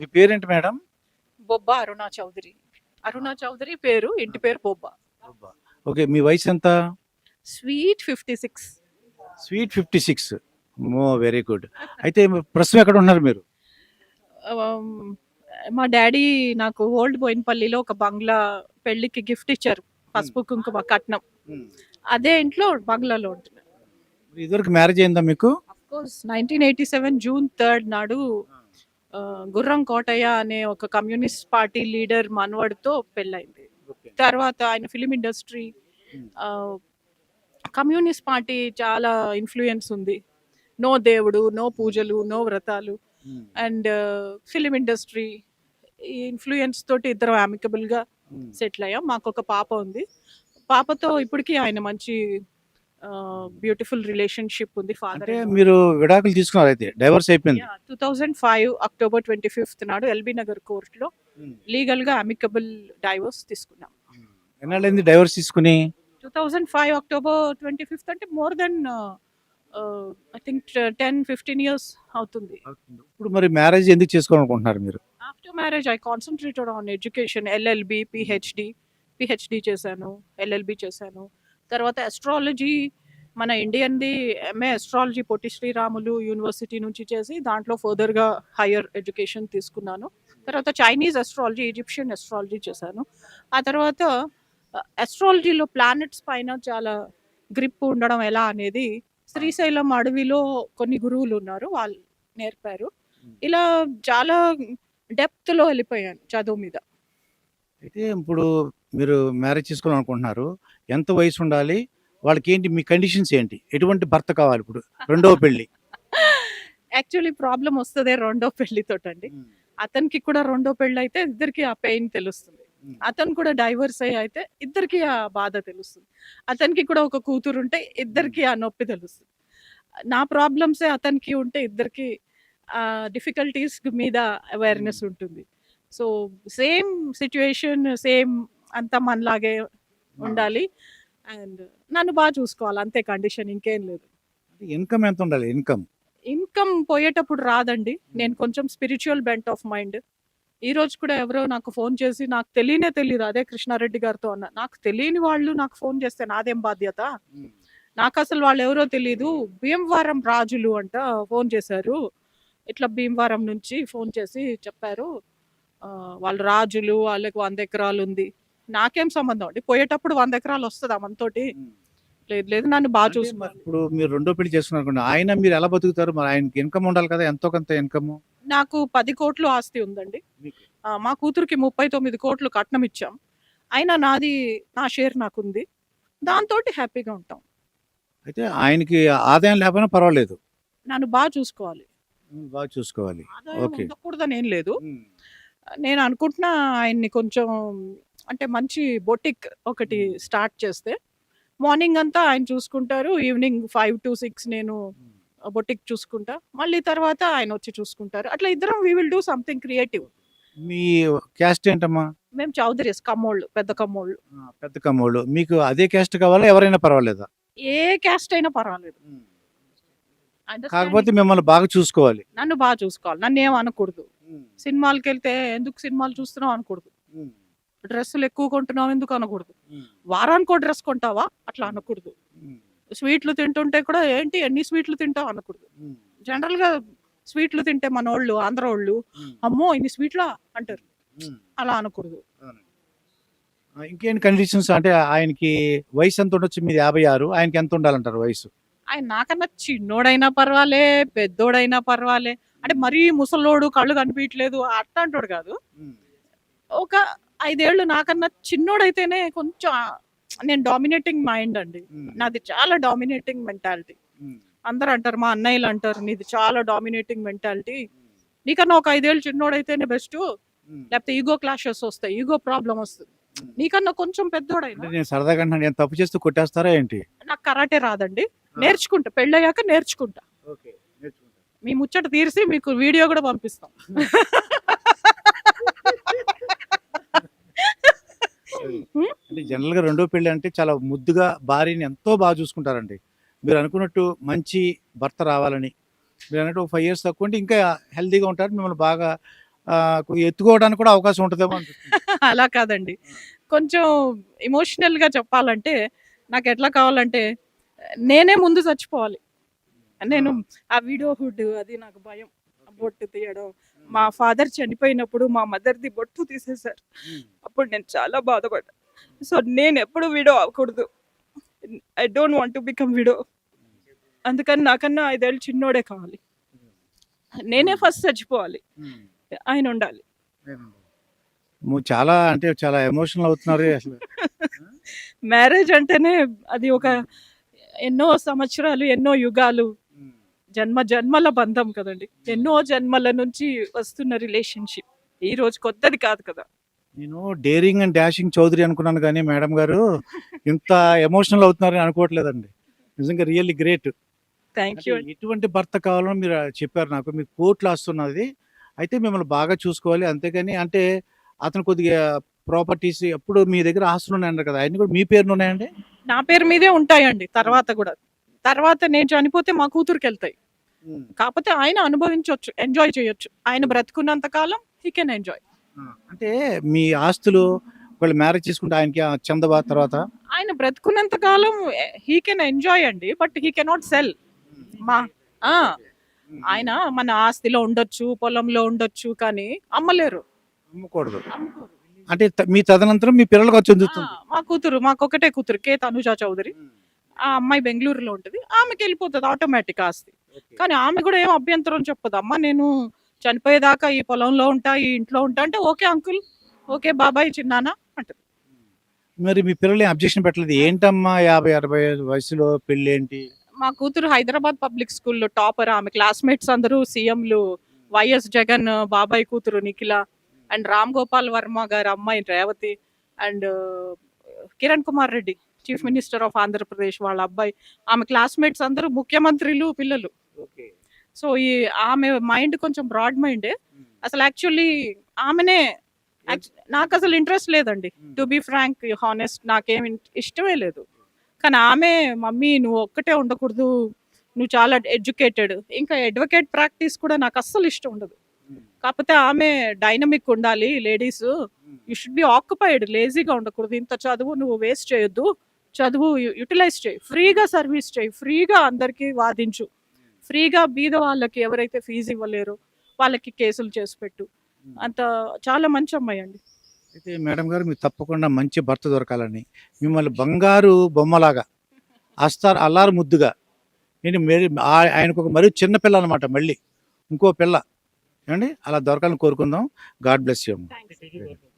మీ పేరేంటి మేడం? బొబ్బ అరుణా చౌదరి. అరుణా చౌదరి పేరు ఇంటి పేరు బొబ్బ. ఓకే మీ వయసు ఎంత? Sweet fifty six. Sweet fifty six. మో వెరీ గుడ్. అయితే ప్రస్తుతం ఎక్కడ ఉన్నారు మీరు? మా డాడీ నాకు ఓల్డ్ బోయినపల్లిలో ఒక బంగ్లా పెళ్ళికి గిఫ్ట్ ఇచ్చారు. పసుపు కుంకుమ కట్నం. అదే ఇంట్లో బంగ్లాలో ఉంటున్నాను. ఇదివరకు మ్యారేజ్ అయిందా మీకు? Course nineteen eighty seven June third నాడు గుర్రం కోటయ్య అనే ఒక కమ్యూనిస్ట్ పార్టీ లీడర్ మనవడితో పెళ్ళైంది తర్వాత ఆయన ఫిలిం ఇండస్ట్రీ కమ్యూనిస్ట్ పార్టీ చాలా ఇన్ఫ్లుయెన్స్ ఉంది. నో దేవుడు నో పూజలు నో వ్రతాలు. అండ్ ఫిలిం ఇండస్ట్రీ ఈ ఇన్ఫ్లుయెన్స్ తోటి ఇద్దరం amicable గా సెటిల్ అయ్యాం. మాకు ఒక పాప ఉంది. పాపతో ఇప్పటికీ ఆయన మంచి బ్యూటిఫుల్ రిలేషన్షిప్ ఉంది అంటే ఫాదర్ మీరు విడాకులు తీసుకున్నారు అయితే డైవర్స్ అయిపోయింది. Two thousand five October twenty fifth నాడు ఎల్బీ నగర్ కోర్టులో లీగల్గా అమికబుల్ డైవోర్స్ తీసుకున్నాం. ఎన్నాళ్ళైంది డైవర్స్ తీసుకుని? Two thousand five October twenty fifth అంటే more then I think ten fifteen years అవుతుంది. ఇప్పుడు మరి మ్యారేజ్ ఎందుకు చేసుకోవాలనుకుంటున్నారు మీరు? After marriage I concentrated on education LLB PhD PhD చేశాను ఎల్ఎల్బి చేశాను. తర్వాత అస్ట్రాలజీ మన ఇండియన్ది MA astrology Potti Sriramulu university నుంచి చేసి దాంట్లో ఫర్దర్గా హయ్యర్ ఎడ్యుకేషన్ తీసుకున్నాను. తర్వాత చైనీస్ అస్ట్రాలజీ ఈజిప్షియన్ అస్ట్రాలజీ చేశాను. ఆ తర్వాత అస్ట్రాలజీలో ప్లానెట్స్ పైన చాలా గ్రిప్ ఉండడం ఎలా అనేది శ్రీశైలం అడవిలో కొన్ని గురువులు ఉన్నారు వాళ్ళు నేర్పారు. ఇలా చాలా డెప్త్లో వెళ్ళిపోయాను చదువు మీద. అయితే ఇప్పుడు మీరు మ్యారేజ్ చేసుకోవాలనుకుంటున్నారు. ఎంత వయసు ఉండాలి? వాళ్ళకి ఏంటి మీ కండిషన్స్ ఏంటి? ఎటువంటి భర్త కావాలి ఇప్పుడు? రెండవ పెళ్ళి యాక్చువల్లీ ప్రాబ్లం వస్తుంది రెండో పెళ్ళితోటండి అతనికి కూడా రెండో పెళ్ళి అయితే ఇద్దరికి ఆ పెయిన్ తెలుస్తుంది. అతను కూడా డైవర్స్ అయ్యి అయితే ఇద్దరికి ఆ బాధ తెలుస్తుంది. అతనికి కూడా ఒక కూతురు ఉంటే ఇద్దరికి ఆ నొప్పి తెలుస్తుంది. నా ప్రాబ్లమ్సే అతనికి ఉంటే ఇద్దరికి ఆ డిఫికల్టీస్ మీద అవేర్నెస్ ఉంటుంది. సో సేమ్ సిచ్యువేషన్ సేమ్ అంతా మనలాగే ఉండాలి. అండ్ నన్ను బాగా చూసుకోవాలి. అంతే కండిషన్ ఇంకేం లేదు. ఇన్కమ్ ఎంత ఉండాలి? ఇన్కమ్? ఇన్కమ్ పోయేటప్పుడు రాదండి. నేను కొంచెం స్పిరిచువల్ బెంట్ ఆఫ్ మైండ్. ఈ రోజు కూడా ఎవరో నాకు ఫోన్ చేసి నాకు తెలియనే తెలియదు. అదే కృష్ణారెడ్డి గారితో అన్న. నాకు తెలియని వాళ్ళు నాకు ఫోన్ చేస్తే నాదేం బాధ్యత? నాకు అసలు వాళ్ళు ఎవరో తెలియదు భీమవరం రాజులు అంట ఫోన్ చేశారు. ఇట్లా భీమవరం నుంచి ఫోన్ చేసి చెప్పారు. వాళ్ళు రాజులు వాళ్ళకి వంద ఎకరాలు ఉంది. నాకేం సంబంధం అండి? పోయేటప్పుడు వంద ఎకరాలు వస్తుందా మనతోటి? లేదు లేదు నన్ను బాగా చూసుకోవాలి ఇప్పుడు మీరు రెండో పెళ్ళి చేసుకున్నారు ఆయన మీరు ఎలా బతుకుతారు? మరి ఆయనకి ఇన్కమ్ ఉండాలి కదా ఎంతో కొంత ఇన్కమ్. నాకు పది కోట్లు ఆస్తి ఉందండి. మా కూతురికి ముప్పై తొమ్మిది కోట్లు కట్నం ఇచ్చాం. అయినా నాది నా షేర్ నాకుంది. దాంతో హ్యాపీగా ఉంటాం. అయితే ఆయనకి ఆదాయం లేకపోయినా పర్వాలేదు. నన్ను బాగా చూసుకోవాలి. బాగా చూసుకోవాలి. ఆదాయం. ఉండకూడదని ఏం లేదు. నేను అనుకుంటున్నా ఆయన్ని కొంచెం అంటే మంచి బొటిక్ ఒకటి స్టార్ట్ చేస్తే మార్నింగ్ అంతా ఆయన చూసుకుంటారు ఈవినింగ్ ఫైవ్ టు సిక్స్ నేను బొటిక్ చూసుకుంటా మళ్ళీ తర్వాత ఆయన వచ్చి చూసుకుంటారు. అట్లా ఇద్దరం we will do something creative me caste ఏంటమ్మా? మేము చౌదరీస్ కమ్మోళ్ళు పెద్ద కమ్మోళ్ళు పెద్ద కమ్మోళ్ళు మీకు అదే క్యాస్ట్ కావాలా ఎవరైనా పర్వాలేదా? ఏ క్యాస్ట్ అయినా పర్వాలేదు. కాకపోతే మిమ్మల్ని బాగా చూసుకోవాలి. నన్ను బాగా చూసుకోవాలి. నన్ను ఏం అనకూడదు. సినిమాలకి వెళ్తే ఎందుకు సినిమాలు చూస్తున్నావు అనకూడదు. డ్రెస్సులు ఎక్కువ కొంటున్నావు ఎందుకు అనకూడదు? వారానికి ఒక డ్రెస్ కొంటావా? అట్లా అనకూడదు. స్వీట్లు తింటుంటే కూడా ఏంటి ఎన్ని స్వీట్లు తింటావు అనకూడదు. జనరల్గా స్వీట్లు తింటే మన వాళ్ళు ఆంధ్ర వాళ్ళు అమ్మో ఇన్ని స్వీట్లా అంటారు. అలా అనకూడదు. ఆ, ఇంకేంటి కండిషన్స్ అంటే ఆయనకి వయసు ఎంత ఉండొచ్చు? మీది యాభై ఆరు. ఆయనకి ఎంత ఉండాలంటారు వయసు? ఆయన నాకన్నా చిన్నోడైనా పర్వాలే పెద్దోడైనా పర్వాలే. అంటే మరీ ముసలోడు కళ్ళు కనిపించలేదు అట్లాంటోడు కాదు. ఒక ఐదేళ్ళు నాకన్నా చిన్నోడైతేనే కొంచెం నేను డామినేటింగ్ మైండ్ అండి. నాది చాలా డామినేటింగ్ మెంటాలిటీ అందరు అంటారు మా అన్నయ్యలు అంటారు నీది చాలా డామినేటింగ్ మెంటాలిటీ నీకన్నా ఒక ఐదేళ్ళు చిన్నోడైతేనే బెస్ట్ లేకపోతే ఈగో క్లాషెస్ వస్తాయి ఈగో ప్రాబ్లం వస్తుంది. నీకన్నా కొంచెం పెద్దోడైనా నేను సరదాగా నేను తప్పు చేస్తూ కొట్టేస్తారా ఏంటి? నాకు కరాటే రాదండి. నేర్చుకుంటా పెళ్ళయ్యాక నేర్చుకుంటా. మీ ముచ్చట తీర్చి మీకు వీడియో కూడా పంపిస్తాం. అంటే జనరల్గా రెండో పెళ్ళి అంటే చాలా ముద్దుగా భార్యని ఎంతో బాగా చూసుకుంటారండి. మీరు అనుకున్నట్టు మంచి భర్త రావాలని. మీరు అన్నట్టు ఫైవ్ ఇయర్స్ తక్కువ ఉంటే ఇంకా హెల్తీగా ఉంటారు. మిమ్మల్ని బాగా ఎత్తుకోవడానికి కూడా అవకాశం ఉంటుందేమో. అలా కాదండి. కొంచెం ఎమోషనల్గా చెప్పాలంటే నాకు ఎట్లా కావాలంటే నేనే ముందు చచ్చిపోవాలి. నేను ఆ వీడియో హుడ్ అది నాకు భయం. బొట్టు తీయడం. మా ఫాదర్ చనిపోయినప్పుడు మా మదర్ది బొట్టు తీసేశారు. అప్పుడు నేను చాలా బాధపడ్డా. సో నేను ఎప్పుడు వీడియో అవ్వకూడదు. I don't want to become widow అందుకని నాకన్నా ఐదేళ్ళు చిన్నోడే కావాలి. నేనే ఫస్ట్ చచ్చిపోవాలి. ఆయన ఉండాలి. చాలా అంటే చాలా ఎమోషనల్ అవుతున్నారు అసలు. మ్యారేజ్ అంటేనే అది ఒక ఎన్నో సంవత్సరాలు ఎన్నో యుగాలు. జన్మ జన్మల బంధం కదండి. ఎన్నో జన్మల నుంచి వస్తున్న రిలేషన్షిప్ ఈ రోజు కొత్తది కాదు కదా. నేను డేరింగ్ అండ్ డాషింగ్ చౌదరి అనుకున్నాను కానీ మేడం గారు ఇంత ఎమోషనల్ అవుతున్నారని అనుకోవట్లేదండి. నిజంగా రియల్లీ గ్రేట్ థ్యాంక్ యూ ఎటువంటి భర్త కావాలో మీరు చెప్పారు నాకు. మీకు కోట్లు వస్తున్నది అయితే మిమ్మల్ని బాగా చూసుకోవాలి. అంతేగాని అంటే అతను కొద్దిగా ప్రాపర్టీస్ ఎప్పుడు మీ దగ్గర ఆస్తులు ఉన్నాయంటారు కదా అవన్నీ కూడా మీ పేరున ఉన్నాయండి? నా పేరు మీదే ఉంటాయండి తర్వాత కూడా. తర్వాత నేను చనిపోతే మా కూతురుకి వెళ్తాయి. కాకపోతే ఆయన అనుభవించవచ్చు ఎంజాయ్ చేయొచ్చు. ఆయన బ్రతుకున్నంత కాలం హీ కెన్ ఎంజాయ్ అంటే మీ ఆస్తులు ఒకళ్ళు మ్యారేజ్ చేసుకుంటే ఆయనకి ఆ చందవా తర్వాత? ఆయన బ్రతుకున్నంత కాలం హీ కెన్ ఎంజాయ్ అండి బట్ హీ కెనాట్ సెల్ మా ఆ, ఆయన మన ఆస్తిలో ఉండొచ్చు పొలంలో ఉండొచ్చు కానీ అమ్మలేరు. అమ్మకూడదు. అంటే త- మీ తదనంతరం మీ పిల్లలకు వచ్చి ఆ, చెందుతుంది మా కూతురు మాకు ఒకటే కూతురు కే తనుజా చౌదరి. ఆ అమ్మాయి బెంగళూరులో ఉంటుంది ఆమెకి వెళ్ళిపోతుంది ఆటోమేటిక్ ఆస్తి. కానీ ఆమె కూడా ఏం అభ్యంతరం చెప్పదు అమ్మ నేను చనిపోయేదాకా ఈ పొలంలో ఉంటా ఈ ఇంట్లో ఉంటా అంటే ఓకే అంకుల్ ఓకే బాబాయ్ చిన్నానా? అంటది. మరి మీ పిల్లలు అబ్జెక్షన్ పెట్టలేదు? ఏంటమ్మా యాభై అరవై వయసులో పెళ్ళి ఏంటి మా కూతురు హైదరాబాద్ పబ్లిక్ స్కూల్లో టాపర్ ఆమె క్లాస్మేట్స్ అందరూ సీఎంలు వైఎస్ జగన్ బాబాయ్ కూతురు నిఖిల అండ్ రామ్ గోపాల్ వర్మ గారి అమ్మాయి Revathi and Kiran Kumar Reddy chief minister of Andhra Pradesh వాళ్ళ అబ్బాయి. ఆమె క్లాస్మేట్స్ అందరూ ముఖ్యమంత్రులు పిల్లలు. సో ఈ ఆమె మైండ్ కొంచెం బ్రాడ్ మైండే. అసలు యాక్చువల్లీ ఆమెనే నాకు అసలు ఇంట్రెస్ట్ లేదండి. టు బి ఫ్రాంక్ హానెస్ట్ నాకేం ఇన్- ఇష్టమే లేదు. కానీ ఆమె మమ్మీ నువ్వు ఒక్కటే ఉండకూడదు. నువ్వు చాలా ఎడ్యుకేటెడ్. ఇంకా అడ్వకేట్ ప్రాక్టీస్ కూడా నాకు అస్సలు ఇష్టం ఉండదు. కాకపోతే ఆమె డైనమిక్ ఉండాలి ladies. You should be occupied లేజీగా ఉండకూడదు. ఇంత చదువు నువ్వు వేస్ట్ చేయొద్దు. చదువు యూటిలైజ్ చేయి. ఫ్రీగా సర్వీస్ చేయి. ఫ్రీగా అందరికీ వాదించు. ఫ్రీగా బీద వాళ్ళకి ఎవరైతే ఫీజు ఇవ్వలేరో వాళ్ళకి కేసులు చేసి పెట్టు. అంత చాలా మంచి అమ్మాయి అండి. అయితే మేడం గారు మీకు తప్పకుండా మంచి భర్త దొరకాలని. మిమ్మల్ని బంగారు బొమ్మలాగా అస్తారు అల్లారు ముద్దుగా నేను మరి ఆయనకు ఒక మరీ చిన్న పిల్ల అనమాట మళ్ళీ. ఇంకో పిల్ల. ఏమండి? అలా దొరకాలని కోరుకుందాం. God bless you